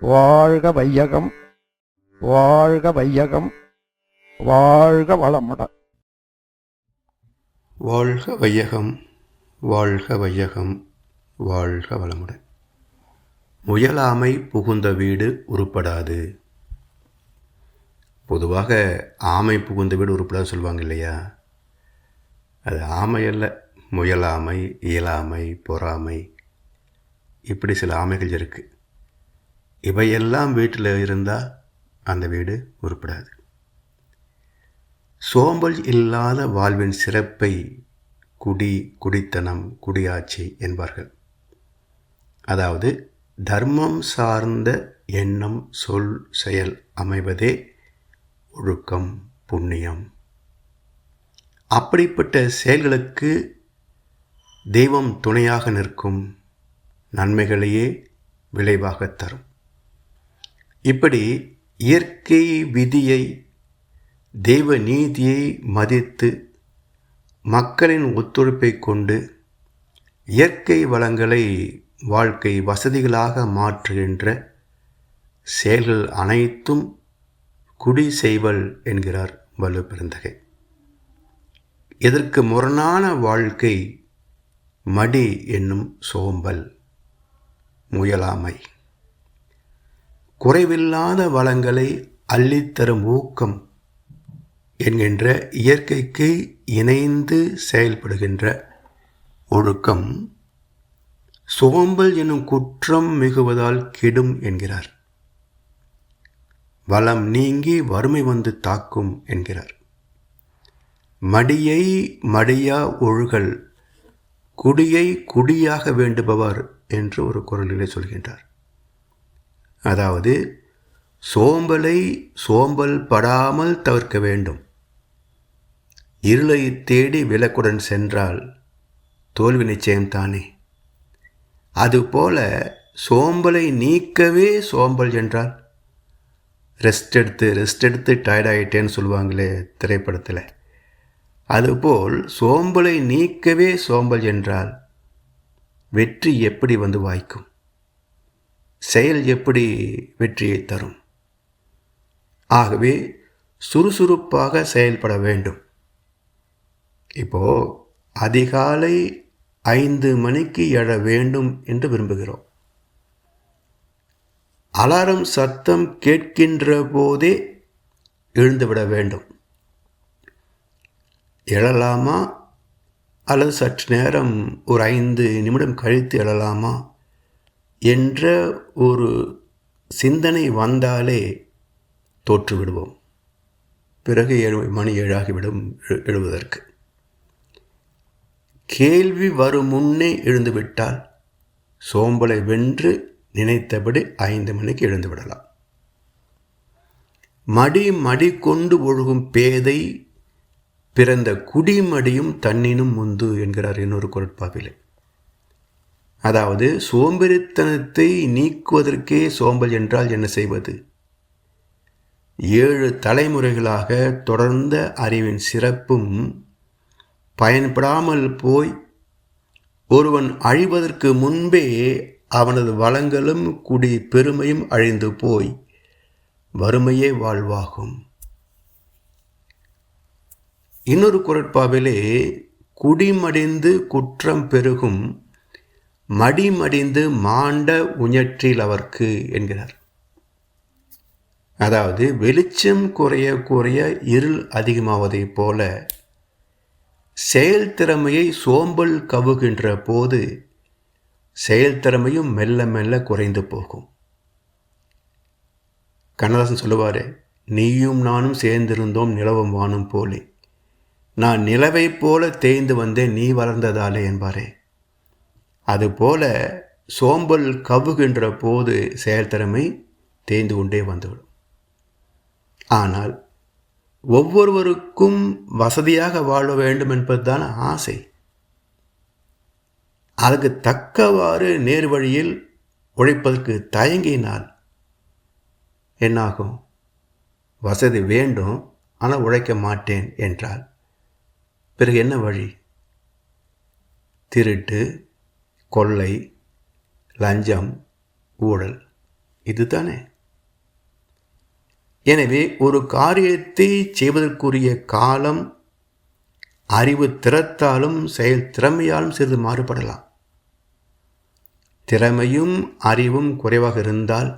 வாழ்க வையகம் வாழ்க வையகம் வாழ்க வளமுடன் வாழ்க வையகம் வாழ்க வையகம் வாழ்க வளமுடன் முயலாமை புகுந்த வீடு உருப்படாது. பொதுவாக ஆமை புகுந்த வீடு உருப்படாது சொல்லுவாங்க இல்லையா? அது ஆமை அல்ல முயலாமை இயலாமை பொறாமை இப்படி சில ஆமைகள் இருக்குது இவையெல்லாம் வீட்டில் இருந்தால் அந்த வீடு உருப்படாது. சோம்பல் இல்லாத வாழ்வின் சிறப்பை குடி குடித்தனம் குடியாட்சி என்பார்கள். அதாவது தர்மம் சார்ந்த எண்ணம் சொல் செயல் அமைவதே ஒழுக்கம் புண்ணியம். அப்படிப்பட்ட செயல்களுக்கு தெய்வம் துணையாக நிற்கும் நன்மைகளையே விளைவாக தரும். இப்படி இயற்கை விதியை தெய்வ நீதியை மதித்து மக்களின் ஒத்துழைப்பை கொண்டு இயற்கை வளங்களை வாழ்க்கை வசதிகளாக மாற்றுகின்ற செயல்கள் அனைத்தும் குடி செய்வல் என்கிறார் வலு இதற்கு முரணான வாழ்க்கை மடி என்னும் சோம்பல் முயலாமை. குறைவில்லாத வளங்களை அள்ளித்தரும் ஊக்கம் என்கின்ற இயற்கைக்கு இணைந்து செயல்படுகின்ற ஒழுக்கம் சோம்பல் எனும் குற்றம் மிகுவதால் கெடும் என்கிறார். வளம் நீங்கி வறுமை வந்து தாக்கும் என்கிறார். மடியை மடியா ஒழுகல் குடியை குடியாக வேண்டுபவர் என்று ஒரு குரலிலே சொல்கின்றார். அதாவது சோம்பலை சோம்பல் படாமல் தவிர்க்க வேண்டும். இருளை தேடி விளக்குடன் சென்றால் தோல்வி நிச்சயம்தானே அதுபோல சோம்பலை நீக்கவே சோம்பல் என்றால் ரெஸ்ட் எடுத்து ரெஸ்ட் எடுத்து டயர்டாயிட்டேன்னு சொல்லுவாங்களே திரைப்படத்தில். அதுபோல் சோம்பலை நீக்கவே சோம்பல் என்றால் வெற்றி எப்படி வந்து வாய்க்கும்? செயல் எப்படி வெற்றியை தரும்? ஆகவே சுறுசுறுப்பாக செயல்பட வேண்டும். இப்போ அதிகாலை ஐந்து மணிக்கு எழ வேண்டும் என்று விரும்புகிறோம். அலாரம் சத்தம் கேட்கின்ற போதே எழுந்துவிட வேண்டும். எழலாமா? அல்லது சற்று நேரம் ஒரு ஐந்து நிமிடம் கழித்து எழலாமா? என்ற ஒரு சிந்தனை வந்தாலே தோற்றுவிடுவோம். பிறகு ஏழு மணி ஏழாகிவிடும் எழு- எழுவதற்கு. கேள்வி வரும் முன்னே எழுந்துவிட்டால் சோம்பலை வென்று நினைத்தபடி ஐந்து மணிக்கு எழுந்து விடலாம். மடி மடி கொண்டு ஒழுகும் பேதை பிறந்த குடிமடியும் தன்னினும் முந்து என்கிறார் இன்னொரு குரட்பாவிலே. அதாவது சோம்பேறித்தனத்தை நீக்குவதற்கே சோம்பல் என்றால் என்ன செய்வது? ஏழு தலைமுறைகளாக தொடர்ந்த அறிவின் சிறப்பும் பயன்படாமல் போய் ஒருவன் அழிவதற்கு முன்பே அவனது வளங்களும் குடி பெருமையும் அழிந்து போய் வறுமையே வாழ்வாகும். இன்னொரு குரட்பாவிலே குடிமடிந்து குற்றம் பெருகும் மடிமடிந்து மாண்ட உஞற்றில் அவர்க்கு என்கிறார். அதாவது வெளிச்சம் குறைய குறைய இருள் அதிகமாவதைப் போல செயல்திறமையை சோம்பல் கவுகின்ற போது செயல்திறமையும் மெல்ல மெல்ல குறைந்து போகும். கண்ணதாசன் சொல்லுவார் நீயும் நானும் சேர்ந்திருந்தோம் நிலவும் வானும் போலே. நான் நிலவைப் போல தேய்ந்து வந்தேன் நீ வளர்ந்ததாலே என்பாரே. அதுபோல சோம்பல் கவுகின்ற போது செயல்திறமை தேய்ந்து கொண்டே வந்துவிடும். ஆனால் ஒவ்வொருவருக்கும் வசதியாக வாழ வேண்டும் என்பதுதான் ஆசை. அதற்கு தக்கவாறு நேர் வழியில் உழைப்பதற்கு தயங்கினால் என்னாகும்? வசதி வேண்டும் ஆனால் உழைக்க மாட்டேன் என்றால் பிறகு என்ன வழி? திருட்டு கொள்ளை லஞ்சம் ஊழல். இதுதானே? எனவே ஒரு காரியத்தை செய்வதற்குரிய காலம் அறிவு திறத்தாலும் செயல் திறமையாலும் சிறிது மாறுபடலாம். திறமையும் அறிவும் குறைவாக இருந்தால்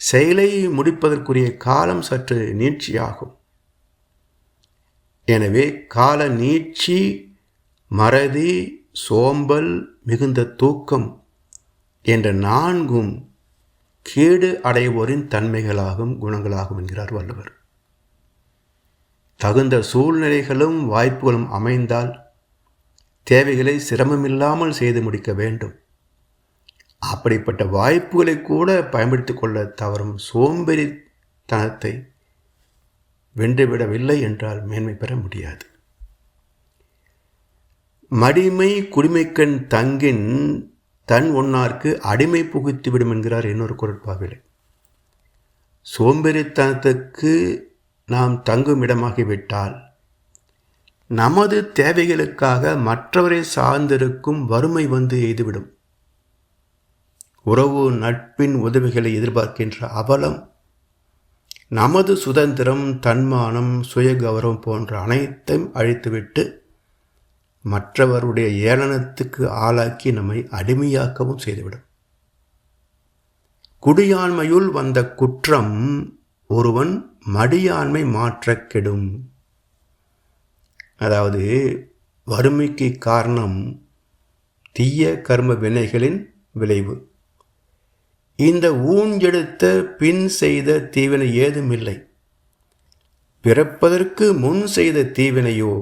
செயலை முடிப்பதற்குரிய காலம் சற்று நீட்சியாகும். எனவே கால நீட்சி மறதி சோம்பல் மிகுந்த தூக்கம் என்ற நான்கும் கேடு அடைவோரின் தன்மைகளாகும் குணங்களாகும் என்கிறார் வள்ளுவர். தகுந்த சூழ்நிலைகளும் வாய்ப்புகளும் அமைந்தால் தேவைகளை சிரமமில்லாமல் செய்து முடிக்க வேண்டும். அப்படிப்பட்ட வாய்ப்புகளை கூட பயன்படுத்திக் கொள்ள தவறும் சோம்பேறித்தனத்தை வென்றுவிடவில்லை என்றால் மேன்மை பெற முடியாது. மடிமை குடிமைக்கண் தங்கின் தன் ஒன்னார்க்கு அடிமை புகுத்திவிடும் என்கிறார் இன்னொரு குரட்பாவிலே சோம்பேறித்தனத்துக்கு நாம் தங்கும் இடமாகிவிட்டால் நமது தேவைகளுக்காக மற்றவரை சார்ந்திருக்கும் வறுமை வந்து எய்துவிடும். உறவு நட்பின் உதவிகளை எதிர்பார்க்கின்ற அவலம் நமது சுதந்திரம் தன்மானம் சுயகௌரவம் போன்ற அனைத்தையும் அழித்துவிட்டு மற்றவருடைய ஏளனத்துக்கு ஆளாக்கி நம்மை அடிமையாக்கவும் செய்துவிடும். குடியாண்மையுள் வந்த குற்றம் ஒருவன் மடியாண்மை மாற்ற கெடும். அதாவது வறுமைக்கு காரணம் தீய கர்ம வினைகளின் விளைவு. இந்த ஊஞ்செடுத்த பின் செய்த தீவினை ஏதுமில்லை. பிறப்பதற்கு முன் செய்த தீவினையோ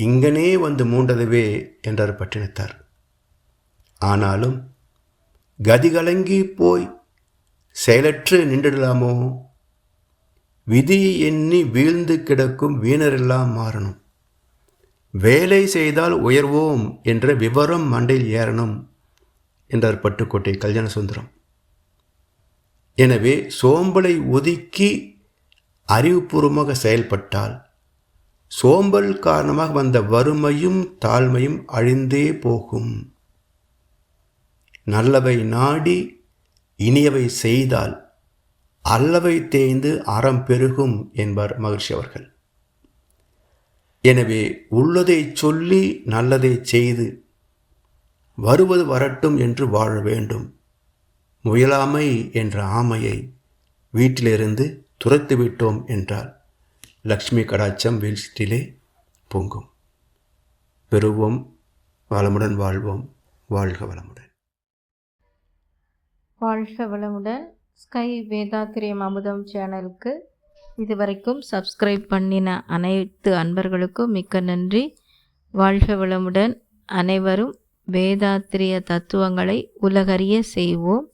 இங்கனே வந்து மூண்டதுவே என்றார் பட்டினத்தார். ஆனாலும் கதிகலங்கி போய் செயலற்று நின்றுடலாமோ? விதியை எண்ணி வீழ்ந்து கிடக்கும் வீணரெல்லாம் மாறணும். வேலை செய்தால் உயர்வோம் என்ற விவரம் மண்டையில் ஏறணும் என்றார் பட்டுக்கோட்டை கல்யாண சுந்தரம் எனவே சோம்பலை ஒதுக்கி அறிவுபூர்வமாக செயல்பட்டால் சோம்பல் காரணமாக வந்த வறுமையும் தாழ்மையும் அழிந்தே போகும். நல்லவை நாடி இனியவை செய்தால் அல்லவை தேய்ந்து அறம் பெருகும் என்பார் மகிழ்ச்சி அவர்கள். எனவே உள்ளதை சொல்லி நல்லதை செய்து வருவது வரட்டும் என்று வாழ வேண்டும். முயலாமை என்ற ஆமையை வீட்டிலிருந்து துரத்துவிட்டோம் என்றால் லக்ஷ்மி கடாச்சம் வீழ்ச்சியிலே பொங்கும். பெறுவோம் வளமுடன் வாழ்வோம் வாழ்க வளமுடன். வாழ்க வளமுடன். ஸ்கை வேதாத்திரியம் அமுதம் சேனலுக்கு இதுவரைக்கும் சப்ஸ்கிரைப் பண்ணின அனைத்து அன்பர்களுக்கும் மிக்க நன்றி. வாழ்க வளமுடன். அனைவரும் வேதாத்திரிய தத்துவங்களை உலகறிய செய்வோம்.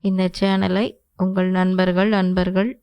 இந்த சேனலை உங்கள் நண்பர்கள் அன்பர்கள்